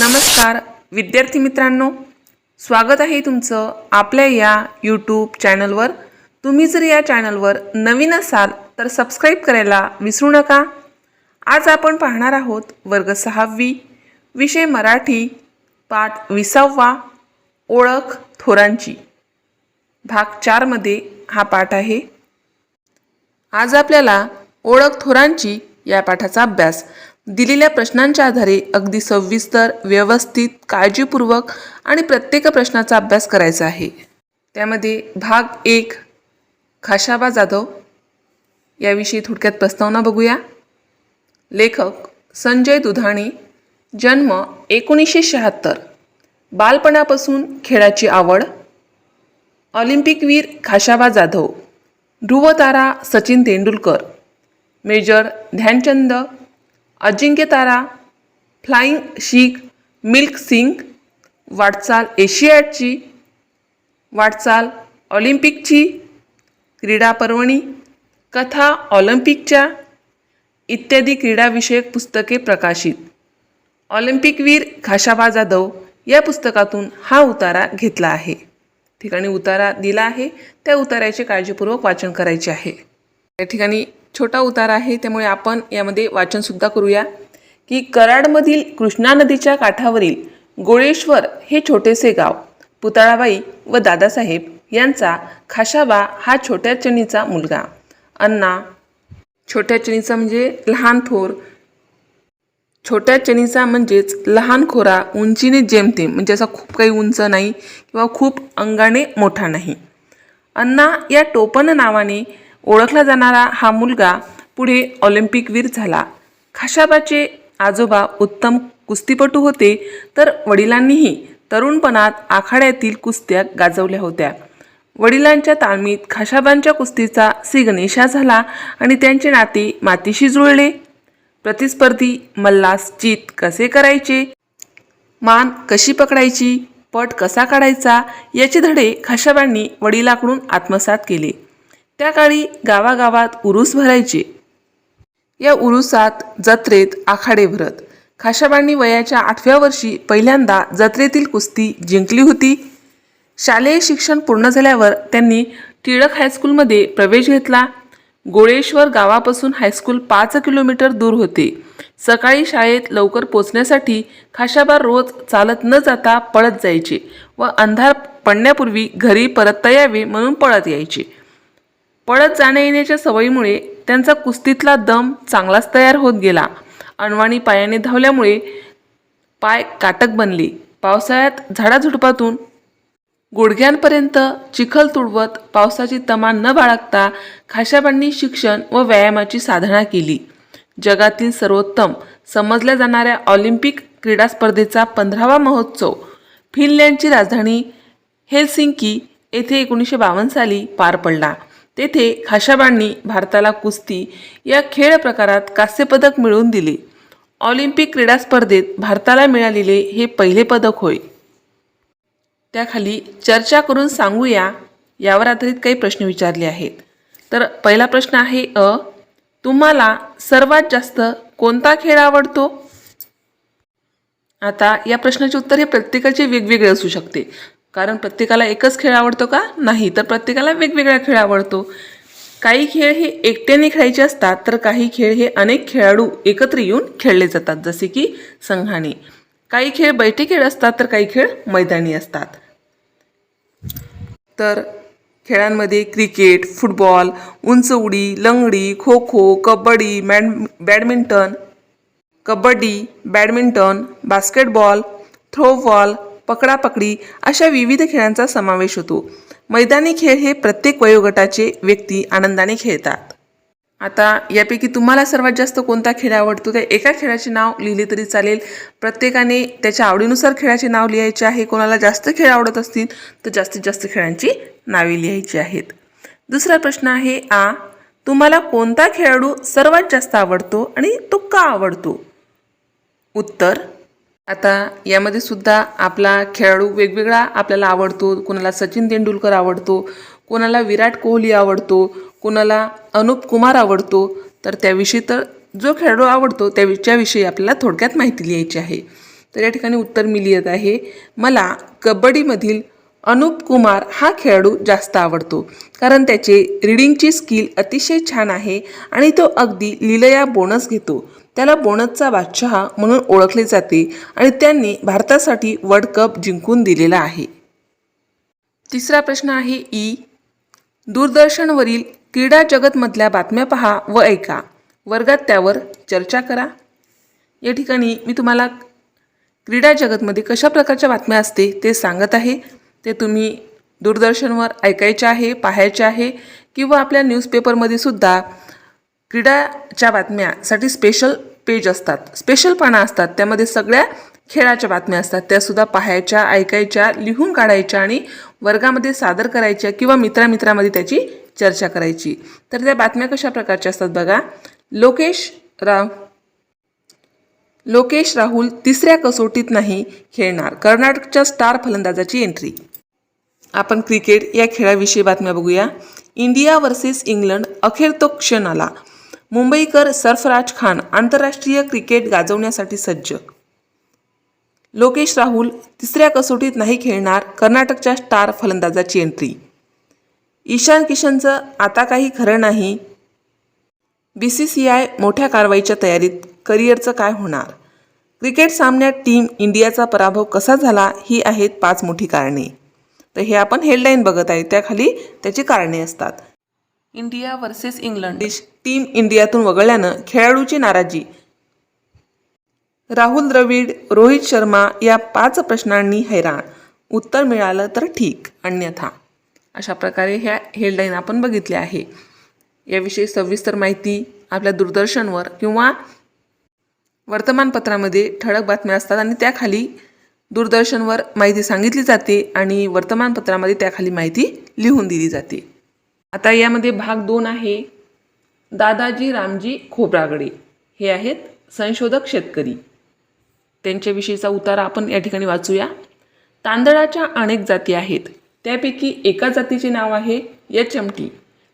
नमस्कार. विद्यार्थी मित्रांनो स्वागत आहे तुमचं आपल्या या यूट्यूब चॅनलवर तुम्ही जर या चॅनलवर नवीन असाल तर सबस्क्राईब करायला विसरू नका. आज आपण पाहणार आहोत वर्ग सहावी विषय मराठी पाठ विसावा ओळख थोरांची. भाग चारमध्ये हा पाठ आहे. आज आपल्याला ओळख थोरांची या पाठाचा अभ्यास. दिलेल्या प्रश्नांच्या आधारे अगदी सविस्तर व्यवस्थित काळजीपूर्वक आणि प्रत्येक प्रश्नाचा अभ्यास करायचा आहे. त्यामध्ये भाग एक खाशाबा जाधव याविषयी थोडक्यात प्रस्तावना बघूया. लेखक संजय दुधाणे जन्म एकोणीसशे शहात्तर बालपणापासून खेळाची आवड. ऑलिम्पिकवीर खाशाबा जाधव ध्रुवतारा सचिन तेंडुलकर मेजर ध्यानचंद अजिंक्यतारा फ्लाइंग शीख मिल्क सिंग वाटचाल एशियाडची वाटचाल ऑलिम्पिकची क्रीडा पर्वणी कथा ऑलिम्पिकच्या इत्यादी क्रीडाविषयक पुस्तके प्रकाशित. ऑलिम्पिकवीर खाशाबा जाधव या पुस्तकातून हा उतारा घेतला आहे. ठिकाणी उतारा दिला आहे. त्या उताऱ्याचे काळजीपूर्वक वाचन करायचे आहे. या ठिकाणी छोटा उतार आहे त्यामुळे आपण यामध्ये वाचनसुद्धा करूया. की कराडमधील कृष्णा नदीच्या काठावरील गोळेश्वर हे छोटेसे गाव. पुतळाबाई व दादासाहेब यांचा खाशाबा हा छोट्या चणीचा मुलगा. अण्णा छोट्या चणीचा म्हणजे लहान थोर. छोट्या चणीचा म्हणजेच लहान खोरा उंचीने जेमतेम म्हणजे असा खूप काही उंच नाही किंवा खूप अंगाने मोठा नाही. अण्णा या टोपण नावाने ओळखला जाणारा हा मुलगा पुढे ऑलिम्पिकवीर झाला. खाशाबाचे आजोबा उत्तम कुस्तीपटू होते तर वडिलांनीही तरुणपणात आखाड्यातील कुस्त्या गाजवल्या होत्या. वडिलांच्या ताळमीत खाशाबांच्या कुस्तीचा सिग्नेशा झाला आणि त्यांचे नाते मातीशी जुळले. प्रतिस्पर्धी मल्लास चित कसे करायचे? मान कशी पकडायची? पट कसा काढायचा? याचे धडे खाशाबांनी वडिलाकडून आत्मसात केले. त्या काळी गावागावात उरूस भरायचे. या उरुसात जत्रेत आखाडे भरत. खाशाबांनी वयाच्या आठव्या वर्षी पहिल्यांदा जत्रेतील कुस्ती जिंकली होती. शालेय शिक्षण पूर्ण झाल्यावर त्यांनी टिळक हायस्कूलमध्ये प्रवेश घेतला. गोळेश्वर गावापासून हायस्कूल पाच किलोमीटर दूर होते. सकाळी शाळेत लवकर पोचण्यासाठी खाशाबा रोज चालत न जाता पळत जायचे व अंधार पडण्यापूर्वी घरी परतता यावे म्हणून पळत यायचे. पळत जाण्या येण्याच्या सवयीमुळे त्यांचा कुस्तीतला दम चांगलाच तयार होत गेला. अणवाणी पायाने धावल्यामुळे पाय काटक बनले. पावसाळ्यात झाडाझुडपातून गुडघ्यांपर्यंत चिखल तुडवत पावसाची तमा न बाळगता खाशाबांनी शिक्षण व व्यायामाची साधना केली. जगातील सर्वोत्तम समजल्या जाणाऱ्या ऑलिम्पिक क्रीडा स्पर्धेचा पंधरावा महोत्सव. फिनलँडची राजधानी हेलसिंकी येथे एकोणीसशे बावन्न साली पार पडला. तेथे खाशाबांनी भारताला कुस्ती या खेळ प्रकारात कांस्यपदक मिळवून दिले. ऑलिम्पिक क्रीडा स्पर्धेत भारताला मिळालेले हे पहिले पदक होय. त्याखाली चर्चा करून सांगूया यावर आधारित काही प्रश्न विचारले आहेत. तर पहिला प्रश्न आहे अ तुम्हाला सर्वात जास्त कोणता खेळ आवडतो? आता या प्रश्नाचे उत्तर हे प्रत्येकाचे वेगवेगळे असू शकते. कारण प्रत्येकाला एकच खेळ आवडतो का? नाही. तर प्रत्येकाला वेगवेगळा खेळ आवडतो. काही खेळ हे एकट्याने खेळायचे असतात तर काही खेळ हे अनेक खेळाडू एकत्र येऊन खेळले जातात जसे की संघाने. काही खेळ बैठे खेळ असतात तर काही खेळ मैदानी असतात. तर खेळांमध्ये क्रिकेट फुटबॉल उंच उडी लंगडी kho kho kabaddi mad badminton kabaddi badminton basketball throwball पकडापकडी अशा विविध खेळांचा समावेश होतो. मैदानी खेळ हे प्रत्येक वयोगटाचे व्यक्ती आनंदाने खेळतात. आता यापैकी तुम्हाला सर्वात जास्त कोणता खेळ आवडतो? त्या एका खेळाचे नाव लिहिले तरी चालेल. प्रत्येकाने त्याच्या आवडीनुसार खेळाचे नाव लिहायचे आहे. कोणाला जास्त खेळ आवडत असतील तर जास्तीत जास्त खेळांची नावे लिहायची आहेत. दुसरा प्रश्न आहे आ तुम्हाला कोणता खेळाडू सर्वात जास्त आवडतो आणि तो का आवडतो? उत्तर आता यामध्ये सुद्धा आपला खेळाडू वेगवेगळा आपल्याला आवडतो. कोणाला सचिन तेंडुलकर आवडतो कोणाला विराट कोहली आवडतो कोणाला अनुप कुमार आवडतो. तर त्याविषयी तर जो खेळाडू आवडतो त्याच्याविषयी आपल्याला थोडक्यात माहिती लिहायची आहे. तर या ठिकाणी उत्तर मी लिहित आहे. मला कबड्डीमधील अनुप कुमार हा खेळाडू जास्त आवडतो. कारण त्याचे रिडिंगची स्किल अतिशय छान आहे आणि तो अगदी लिलया बोनस घेतो. त्याला बोनसचा बादशहा म्हणून ओळखले जाते आणि त्यांनी भारतासाठी वर्ल्ड कप जिंकून दिलेला आहे. तिसरा प्रश्न आहे ई. दूरदर्शनवरील क्रीडा जगतमधल्या बातम्या पहा व ऐका. वर्गात त्यावर चर्चा करा. या ठिकाणी मी तुम्हाला क्रीडा जगतमध्ये कशा प्रकारच्या बातम्या असते ते सांगत आहे. ते तुम्ही दूरदर्शनवर ऐकायचे आहे पाहायचे आहे किंवा आपल्या न्यूजपेपरमध्ये सुद्धा क्रीडाच्या बातम्यासाठी स्पेशल पेज असतात. स्पेशल पानं असतात. त्यामध्ये सगळ्या खेळाच्या बातम्या असतात. त्यासुद्धा पाहायच्या ऐकायच्या लिहून काढायच्या आणि वर्गामध्ये सादर करायच्या किंवा मित्रामित्रामध्ये त्याची चर्चा करायची. तर त्या बातम्या कशा प्रकारच्या असतात बघा. लोकेश राव लोकेश राहुल तिसऱ्या कसोटीत नाही खेळणार. कर्नाटकच्या स्टार फलंदाजाची एंट्री आपण क्रिकेट या खेळाविषयी बातम्या बघूया. India versus England. अखेर तो क्षण आला. मुंबईकर सरफराज खान आंतरराष्ट्रीय क्रिकेट गाजवण्यासाठी सज्ज. लोकेश राहुल तिसऱ्या कसोटीत नाही खेळणार कर्नाटकच्या स्टार फलंदाजाची एंट्री. ईशान किशनचं आता काही खरं नाही. बी सी सी आय मोठ्या कारवाईच्या तयारीत करिअरचं काय होणार? क्रिकेट सामन्यात टीम इंडियाचा पराभव कसा झाला ही आहेत पाच मोठी कारणे. तर हे आपण हेडलाईन बघत आहे त्याखाली त्याची कारणे असतात. India versus England. टीम इंडियातून वगळल्यानं खेळाडूची नाराजी. राहुल द्रविड रोहित शर्मा या पाच प्रश्नांनी हैराण. उत्तर मिळालं तर ठीक अन्यथा. अशा प्रकारे ह्या हेडलाईन आपण बघितल्या आहे. याविषयी सविस्तर माहिती आपल्या दूरदर्शनवर किंवा वर्तमानपत्रामध्ये ठळक बातम्या असतात आणि त्याखाली दूरदर्शनवर माहिती सांगितली जाते आणि वर्तमानपत्रामध्ये त्याखाली माहिती लिहून दिली जाते. आता यामध्ये भाग दोन आहे दादाजी रामजी खोब्रागडे हे आहेत संशोधक शेतकरी. त्यांच्याविषयीचा उतारा आपण या ठिकाणी वाचूया. तांदळाच्या अनेक जाती आहेत. त्यापैकी एका जातीचे नाव आहे यचमटी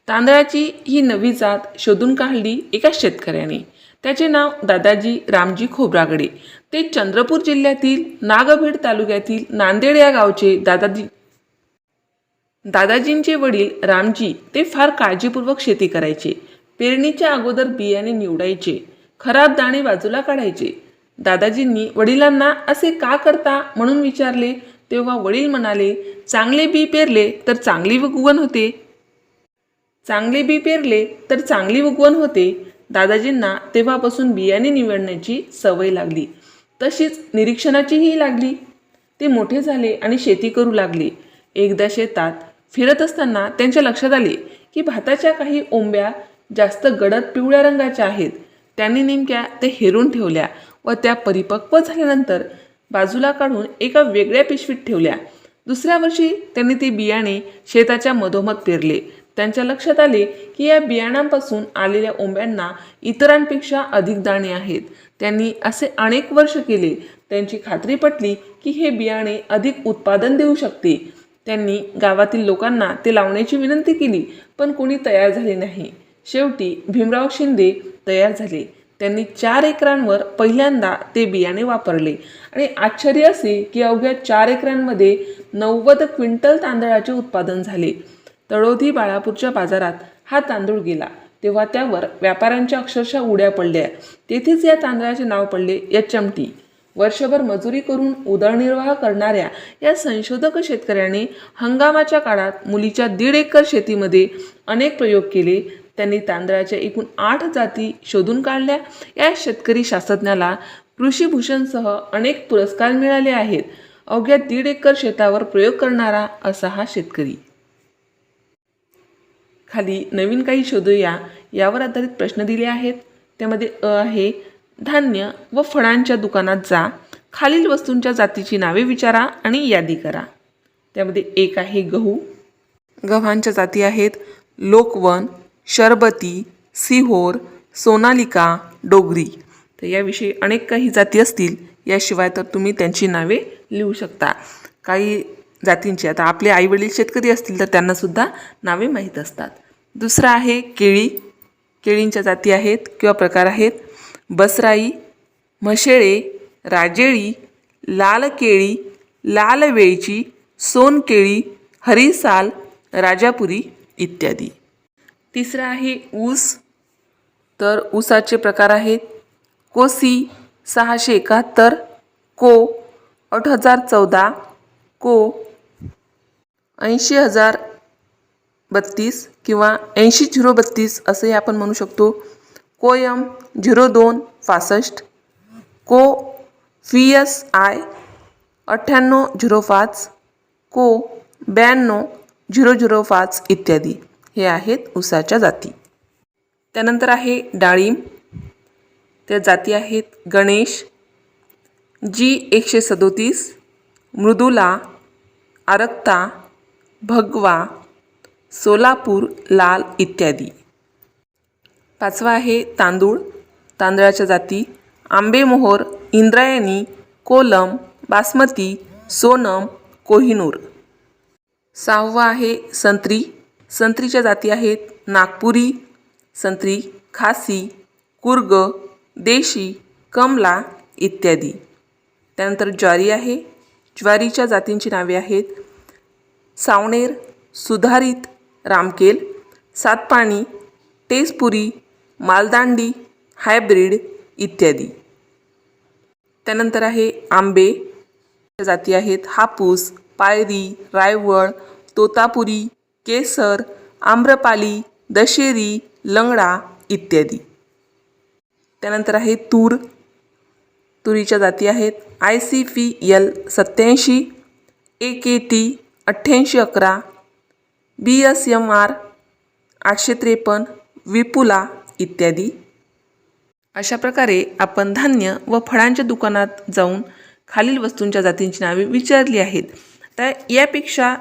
तांदळाची ही नवी जात शोधून काढली एका शेतकऱ्याने. त्याचे नाव दादाजी रामजी खोब्रागडे ते चंद्रपूर जिल्ह्यातील नागभीड तालुक्यातील नांदेड या गावचे दादाजी दादाजींचे वडील रामजी ते फार काळजीपूर्वक शेती करायचे. पेरणीच्या अगोदर बियाणे निवडायचे. खराब दाणे बाजूला काढायचे. दादाजींनी वडिलांना असे का करता म्हणून विचारले. तेव्हा वडील म्हणाले चांगले बी पेरले तर चांगली उगवण होते. चांगले बी पेरले तर चांगली उगवण होते. दादाजींना तेव्हापासून बियाणे निवडण्याची सवय लागली. तशीच निरीक्षणाचीही लागली. ते मोठे झाले आणि शेती करू लागले. एकदा शेतात फिरत असताना त्यांच्या लक्षात आले की भाताच्या काही ओंब्या जास्त गडद पिवळ्या रंगाच्या आहेत. त्यांनी नेमक्या ते हेरून ठेवल्या व त्या परिपक्व झाल्यानंतर बाजूला काढून एका वेगळ्या पिशवीत ठेवल्या. दुसऱ्या वर्षी त्यांनी ते बियाणे शेताच्या मधोमध पेरले. त्यांच्या लक्षात आले की या बियाणांपासून आलेल्या ओंब्यांना इतरांपेक्षा अधिक दाणे आहेत. त्यांनी असे अनेक वर्ष केले. त्यांची खात्री पटली की हे बियाणे अधिक उत्पादन देऊ शकते. त्यांनी गावातील लोकांना ते लावण्याची विनंती केली पण कोणी तयार झाले नाही. शेवटी भीमराव शिंदे तयार झाले. त्यांनी चार एकरांवर पहिल्यांदा ते बियाणे वापरले. आणि आश्चर्य असे की अवघ्या चार एकरांमध्ये नव्वद क्विंटल तांदळाचे उत्पादन झाले. तळोधी बाळापूरच्या बाजारात हा तांदूळ गेला. तेव्हा त्यावर व्यापाऱ्यांच्या अक्षरशः उड्या पडल्या. तेथेच या तांदळाचे नाव पडले या चमटी वर्षभर मजुरी करून उदरनिर्वाह करणाऱ्या या संशोधक शेतकऱ्याने हंगामाच्या काळात मुलीच्या दीड एकर शेतीमध्ये अनेक प्रयोग केले. त्यांनी तांदळाच्या एकूण आठ जाती शोधून काढल्या. या शेतकरी शास्त्रज्ञाला कृषीभूषणसह अनेक पुरस्कार मिळाले आहेत. अवघ्या दीड एकर शेतावर प्रयोग करणारा असा हा शेतकरी. खाली नवीन काही शोधूया यावर आधारित प्रश्न दिले आहेत. त्यामध्ये अ आहे धान्य व फळांच्या दुकानात जा. खालील वस्तूंच्या जातीची नावे विचारा आणि यादी करा. त्यामध्ये एक आहे गहू. गव्हांच्या जाती आहेत लोकवन शरबती सिहोर सोनालिका डोगरी. तर याविषयी अनेक काही जाती असतील याशिवाय तर तुम्ही त्यांची नावे लिहू शकता. काही जातींची आता आपले आईवडील शेतकरी असतील तर त्यांनासुद्धा नावे माहीत असतात. दुसरं आहे केळी. केळींच्या जाती आहेत किंवा प्रकार आहेत बसराई म्हशेळे राजेळी लाल केळी लाल वेळची सोनकेळी हरिसाल राजापुरी इत्यादी. तिसरा आहे ऊस. तर ऊसाचे प्रकार आहेत. कोसी सहाशे एकाहत्तर को आठ हजार चौदा को ऐंशी हजार बत्तीस किंवा ऐंशी झिरो बत्तीस असंही आपण म्हणू शकतो. कोयम झिरो दोन पासष्ट. को फी एस आय अठ्ठ्याण्णव झिरो पाच. को ब्याण्णव झिरो झिरो पाच इत्यादी. हे आहेत ऊसाच्या जाती. त्यानंतर आहे डाळिंब. त्या जाती आहेत गणेश जी एकशे सदोतीस मृदुला आरक्ता भगवा सोलापूर लाल इत्यादी. पाचवा आहे तांदूळ तांदळाच्या जाती आंबेमोहोर इंद्रायणी कोलम बासमती सोनम कोहिनूर. सहावा आहे संत्री. संत्रीच्या जाती आहेत नागपुरी संत्री खासी कुर्ग देशी कमला इत्यादी. त्यानंतर ज्वारी आहे. ज्वारीच्या जातींची नावे आहेत सावणेर सुधारित रामकेल सातपाणी टेसपुरी मालदांडी हायब्रीड इत्यादी. त्यानंतर आहे आंबे. जाती आहेत हापूस पायरी रायवळ तोतापुरी केसर आम्रपाली दशेरी लंगडा इत्यादी. त्यानंतर आहे तूर. तुरीच्या जाती आहेत आय सी पी एल सत्याऐंशी ए के टी अठ्ठ्याऐंशी अकरा बी एस एम आर आठशे त्रेपन्न विपुला इत्यादी. अशा प्रकारे आपण धान्य व फळांच्या दुकानात जाऊन खालील वस्तूंच्या जातींची नावे विचारली आहेत. तर यापेक्षा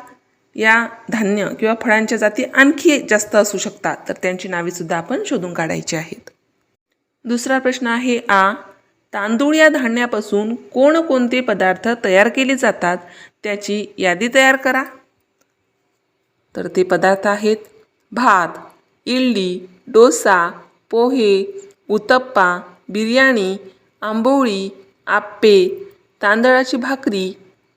या धान्य किंवा फळांच्या जाती आणखी जास्त असू शकतात. तर त्यांची नावेसुद्धा आपण शोधून काढायची आहेत. दुसरा प्रश्न आहे आ तांदूळ या धान्यापासून कोणकोणते पदार्थ तयार केले जातात? त्याची यादी तयार करा. तर ते पदार्थ आहेत भात इडली डोसा पोहे उत्तप्पा बिर्याणी आंबोळी आप्पे तांदळाची भाकरी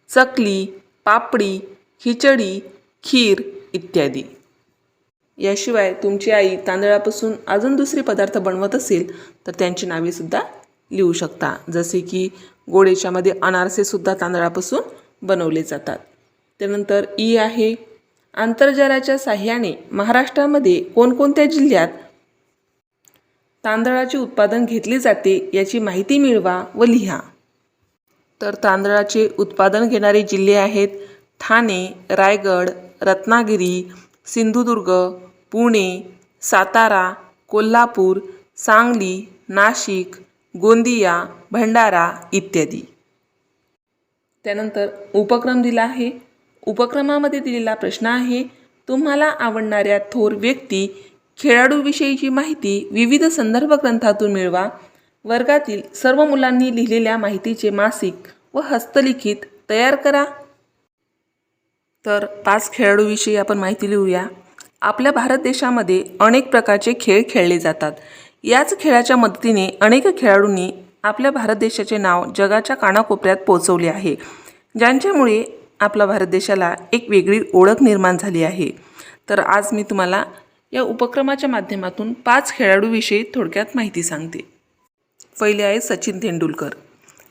चकली पापडी खिचडी खीर इत्यादी. याशिवाय तुमची आई तांदळापासून अजून दुसरे पदार्थ बनवत असेल तर त्यांची नावेसुद्धा लिहू शकता. जसे की गोडेच्यामध्ये अनारसेसुद्धा तांदळापासून बनवले जातात. त्यानंतर ई आहे आंतरजालाच्या साह्याने महाराष्ट्रामध्ये कोणकोणत्या जिल्ह्यात तांदळाचे उत्पादन घेतले जाते याची माहिती मिळवा व लिहा. तर तांदळाचे उत्पादन घेणारे जिल्हे आहेत ठाणे रायगड रत्नागिरी सिंधुदुर्ग पुणे सातारा कोल्हापूर सांगली नाशिक गोंदिया भंडारा इत्यादी. त्यानंतर उपक्रम दिला आहे. उपक्रमामध्ये दिलेला प्रश्न आहे तुम्हाला आवडणाऱ्या थोर व्यक्ती खेळाडूविषयीची माहिती विविध संदर्भ ग्रंथातून मिळवा. वर्गातील सर्व मुलांनी लिहिलेल्या माहितीचे मासिक व हस्तलिखित तयार करा. तर पाच खेळाडूविषयी आपण माहिती लिहूया. आपल्या भारत देशामध्ये अनेक प्रकारचे खेळ खेळले जातात. याच खेळाच्या मदतीने अनेक खेळाडूंनी आपल्या भारत देशाचे नाव जगाच्या कानाकोपऱ्यात पोचवले आहे. ज्यांच्यामुळे आपल्या भारत देशाला एक वेगळी ओळख निर्माण झाली आहे. तर आज मी तुम्हाला या उपक्रमाच्या माध्यमातून पाच खेळाडूविषयी थोडक्यात माहिती सांगते. पहिले आहे सचिन तेंडुलकर.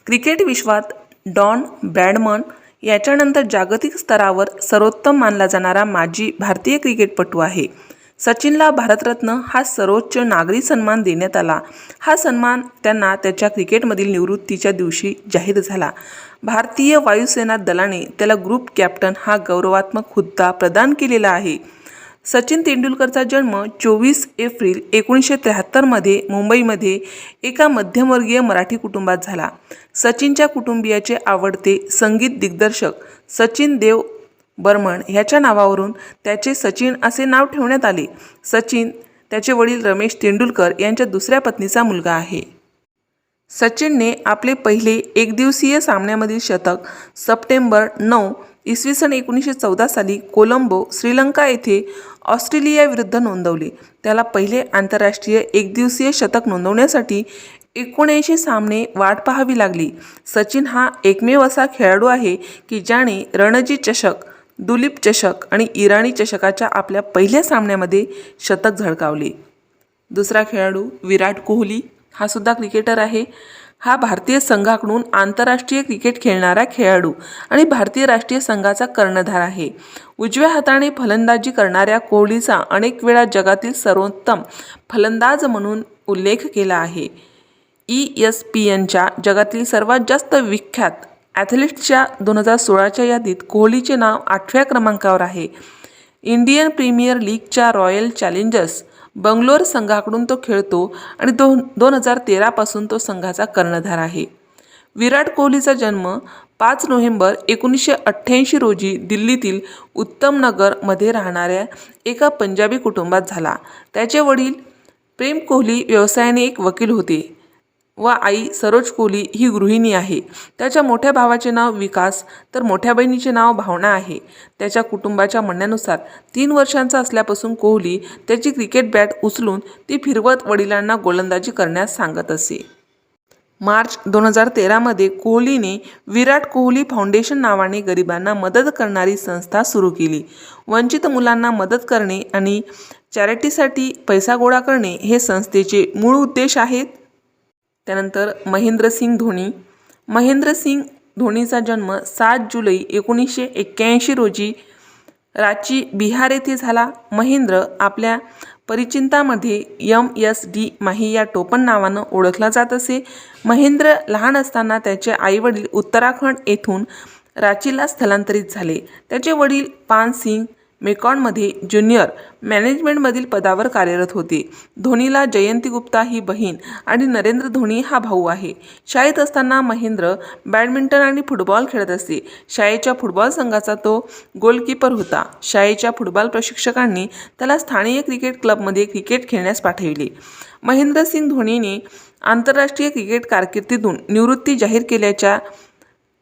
क्रिकेट विश्वात डॉन ब्रॅडमन याच्यानंतर जागतिक स्तरावर सर्वोत्तम मानला जाणारा माजी भारतीय क्रिकेटपटू आहे. सचिनला भारतरत्न हा सर्वोच्च नागरी सन्मान देण्यात आला. हा सन्मान त्यांना त्याच्या क्रिकेटमधील निवृत्तीच्या दिवशी जाहीर झाला. भारतीय वायुसेना दलाने त्याला ग्रुप कॅप्टन हा गौरवात्मक हुद्दा प्रदान केलेला आहे. सचिन तेंडुलकरचा जन्म चोवीस एप्रिल एकोणीसशे त्र्याहत्तरमध्ये मुंबईमध्ये एका मध्यमवर्गीय मराठी कुटुंबात झाला. सचिनच्या कुटुंबियाचे आवडते संगीत दिग्दर्शक सचिन देव बर्मन ह्याच्या नावावरून त्याचे सचिन असे नाव ठेवण्यात आले. सचिन त्याचे वडील रमेश तेंडुलकर यांच्या दुसऱ्या पत्नीचा मुलगा आहे. सचिनने आपले पहिले एकदिवसीय सामन्यामधील शतक सप्टेंबर नऊ इसवी सन एकोणीसशे चौदा साली कोलंबो श्रीलंका येथे ऑस्ट्रेलियाविरुद्ध नोंदवले. त्याला पहिले आंतरराष्ट्रीय एकदिवसीय शतक नोंदवण्यासाठी एकोणऐंशी सामने वाट पाहावी लागली. सचिन हा एकमेव असा खेळाडू आहे की ज्याने रणजी चषक दुलीप चषक आणि इराणी चषकाच्या आपल्या पहिल्या सामन्यामध्ये शतक झळकावले. दुसरा खेळाडू विराट कोहली हा सुद्धा क्रिकेटर आहे. हा भारतीय संघाकडून आंतरराष्ट्रीय क्रिकेट खेळणारा खेळाडू आणि भारतीय राष्ट्रीय संघाचा कर्णधार आहे. उजव्या हाताने फलंदाजी करणाऱ्या कोहलीचा अनेक वेळा जगातील सर्वोत्तम फलंदाज म्हणून उल्लेख केला आहे. ई एस पी एनच्या जगातील सर्वात जास्त विख्यात ॲथलीटच्या दोन हजार सोळाच्या यादीत कोहलीचे नाव आठव्या क्रमांकावर आहे. इंडियन प्रीमियर लीगच्या रॉयल चॅलेंजर्स बंगलोर संघाकडून तो खेळतो आणि दोन दोन हजार तेरापासून तो संघाचा कर्णधार आहे. विराट कोहलीचा जन्म पाच नोव्हेंबर एकोणीसशे अठ्ठ्याऐंशी रोजी दिल्लीतील उत्तम नगरमध्ये राहणाऱ्या एका पंजाबी कुटुंबात झाला. त्याचे वडील प्रेम कोहली व्यवसायाने एक वकील होते. व आई सरोज कोहली ही गृहिणी आहे. त्याच्या मोठ्या भावाचे नाव विकास तर मोठ्या बहिणीचे नाव भावना आहे. त्याच्या कुटुंबाच्या म्हणण्यानुसार तीन वर्षांचा असल्यापासून कोहली त्याची क्रिकेट बॅट उचलून ती फिरवत वडिलांना गोलंदाजी करण्यास सांगत असे. मार्च दोन हजार तेरामध्ये कोहलीने विराट कोहली फाउंडेशन नावाने गरिबांना मदत करणारी संस्था सुरू केली. वंचित मुलांना मदत करणे आणि चॅरिटीसाठी पैसा गोळा करणे हे संस्थेचे मूळ उद्देश आहेत. त्यानंतर महेंद्रसिंग धोनी. महेंद्रसिंग धोनीचा जन्म सात जुलै एकोणीसशे एक्क्याऐंशी रोजी रांची बिहार येथे झाला. महेंद्र आपल्या परिचिंतामध्ये यम एस डी माही या टोपण नावानं ओळखला जात असे. महेंद्र लहान असताना त्याचे आईवडील उत्तराखंड येथून रांचीला स्थलांतरित झाले. त्याचे वडील पान सिंग मेकॉनमध्ये ज्युनियर मॅनेजमेंटमधील पदावर कार्यरत होते. धोनीला जयंती गुप्ता ही बहीण आणि नरेंद्र धोनी हा भाऊ आहे. शाळेत असताना महेंद्र बॅडमिंटन आणि फुटबॉल खेळत असे शाळेच्या फुटबॉल संघाचा तो गोलकीपर होता. शाळेच्या फुटबॉल प्रशिक्षकांनी त्याला स्थानीय क्रिकेट क्लबमध्ये क्रिकेट खेळण्यास पाठविले. महेंद्रसिंग धोनीने आंतरराष्ट्रीय क्रिकेट कारकिर्दीतून निवृत्ती जाहीर केल्याच्या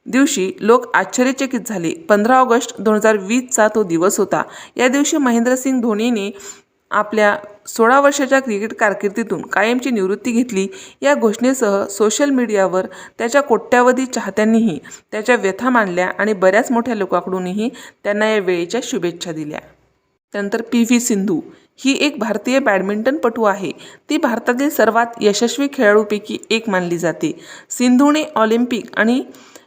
दिवशी लोक आश्चर्यचकित झाले. पंधरा ऑगस्ट दोन हजार वीसचा तो दिवस होता. या दिवशी महेंद्रसिंग धोनीने आपल्या सोळा वर्षाच्या क्रिकेट कारकिर्दीतून कायमची निवृत्ती घेतली. या घोषणेसह सोशल मीडियावर त्याच्या कोट्यावधी चाहत्यांनीही त्याच्या व्यथा मांडल्या आणि बऱ्याच मोठ्या लोकांकडूनही त्यांना या वेळेच्या शुभेच्छा दिल्या. त्यानंतर पी व्ही सिंधू ही एक भारतीय बॅडमिंटनपटू आहे. ती भारतातील सर्वात यशस्वी खेळाडूपैकी एक मानली जाते. सिंधूने ऑलिम्पिक आणि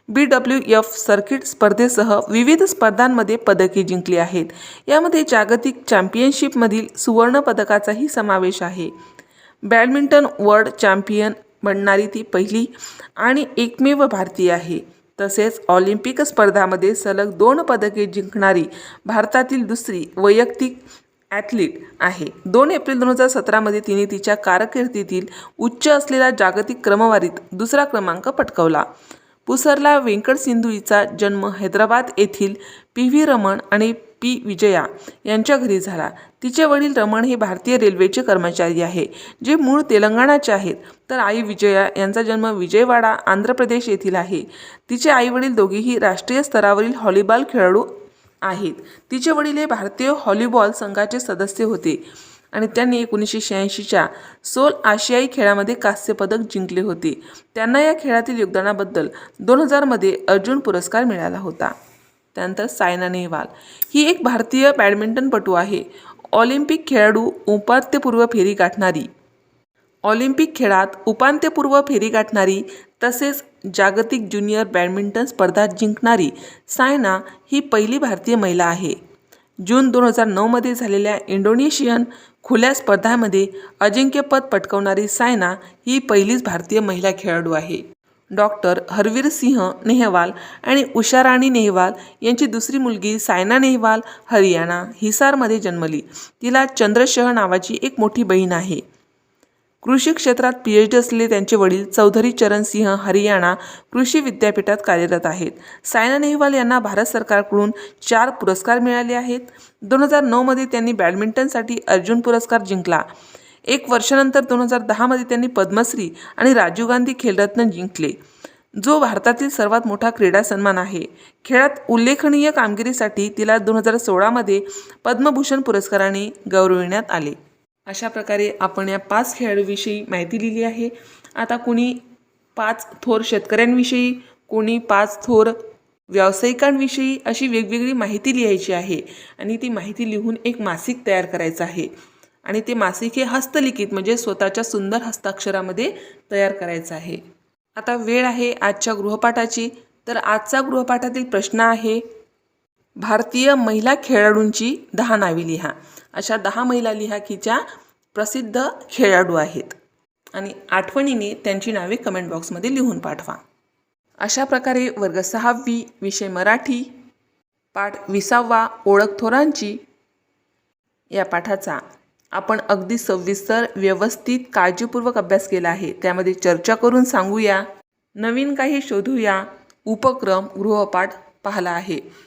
बी डब्ल्यू एफ सर्किट स्पर्धेसह विविध स्पर्धांमध्ये पदके जिंकली आहेत. यामध्ये जागतिक चॅम्पियनशिपमधील सुवर्णपदकाचाही समावेश आहे. बॅडमिंटन वर्ल्ड चॅम्पियन बनणारी ती पहिली आणि एकमेव भारतीय आहे. तसेच ऑलिम्पिक स्पर्धामध्ये सलग दोन पदके जिंकणारी भारतातील दुसरी वैयक्तिक ॲथलीट आहे. दोन एप्रिल दोन हजार सतरामध्ये तिने तिच्या कारकिर्दीतील उच्च असलेल्या जागतिक क्रमवारीत दुसरा क्रमांक पटकवला. पुसरला व्यंकट सिंधूईचा जन्म हैदराबाद येथील पी व्ही रमण आणि पी विजया यांच्या घरी झाला. तिचे वडील रमण हे भारतीय रेल्वेचे कर्मचारी आहे जे मूळ तेलंगणाचे आहेत. तर आई विजया यांचा जन्म विजयवाडा आंध्र प्रदेश येथील आहे. तिचे आईवडील दोघेही राष्ट्रीय स्तरावरील व्हॉलीबॉल खेळाडू आहेत. तिचे वडील हे भारतीय व्हॉलीबॉल संघाचे सदस्य होते. आणि त्यांनी एकोणीसशे शहाऐंशीच्या सोल आशियाई खेळामध्ये कांस्यपदक जिंकले होते. त्यांना या खेळातील योगदानाबद्दल दोन हजारमध्ये अर्जुन पुरस्कार मिळाला होता. त्यानंतर सायना नेहवाल. ही एक भारतीय बॅडमिंटनपटू आहे. ऑलिम्पिक खेळाडू उपांत्यपूर्व फेरी गाठणारी. ऑलिम्पिक खेळात उपांत्यपूर्व फेरी गाठणारी तसेच जागतिक ज्युनियर बॅडमिंटन स्पर्धा जिंकणारी सायना ही पहिली भारतीय महिला आहे. जून दोन हजार नऊमध्ये झालेल्या इंडोनेशियन खुल्या स्पर्धामध्ये अजिंक्यपद पटकवणारी सायना ही पहिलीच भारतीय महिला खेळाडू आहे. डॉक्टर हरवीर सिंह नेहवाल आणि उषाराणी नेहवाल यांची दुसरी मुलगी सायना नेहवाल हरियाणा हिसारमध्ये जन्मली. तिला चंद्रशह नावाची एक मोठी बहीण आहे. कृषी क्षेत्रात पी एच डी असलेले त्यांचे वडील चौधरी चरण सिंह हरियाणा कृषी विद्यापीठात कार्यरत आहेत. सायना नेहवाल यांना भारत सरकारकडून चार पुरस्कार मिळाले आहेत. दोन हजार नऊमध्ये त्यांनी बॅडमिंटनसाठी अर्जुन पुरस्कार जिंकला. एक वर्षानंतर दोन हजार दहामध्ये त्यांनी पद्मश्री आणि राजीव गांधी खेलरत्न जिंकले. जो भारतातील सर्वात मोठा क्रीडा सन्मान आहे. खेळात उल्लेखनीय कामगिरीसाठी तिला दोन हजार सोळामध्ये पद्मभूषण पुरस्काराने गौरविण्यात आले. अशा प्रकारे आपण या पाच खेळाडूविषयी माहिती लिहिली आहे. आता कुणी पाच थोर शेतकऱ्यांविषयी कोणी पाच थोर व्यावसायिकांविषयी अशी वेगवेगळी माहिती लिहायची आहे आणि ती माहिती लिहून एक मासिक तयार करायचं आहे. आणि ते मासिक हे हस्तलिखित म्हणजे स्वतःच्या सुंदर हस्ताक्षरामध्ये तयार करायचं आहे. आता वेळ आहे आजच्या गृहपाठाची. तर आजचा गृहपाठातील प्रश्न आहे भारतीय महिला खेळाडूंची दहा नावे लिहा. अशा दहा महिला लिहा की ज्या प्रसिद्ध खेळाडू आहेत. आणि आठवणीने त्यांची नावे कमेंट बॉक्समध्ये लिहून पाठवा. अशा प्रकारे वर्ग सहावी विषय मराठी पाठ विसावा ओळख थोरांची या पाठाचा आपण अगदी सविस्तर व्यवस्थित काळजीपूर्वक अभ्यास केला आहे. त्यामध्ये चर्चा करून सांगूया. नवीन काही शोधूया. उपक्रम गृहपाठ पाहला आहे.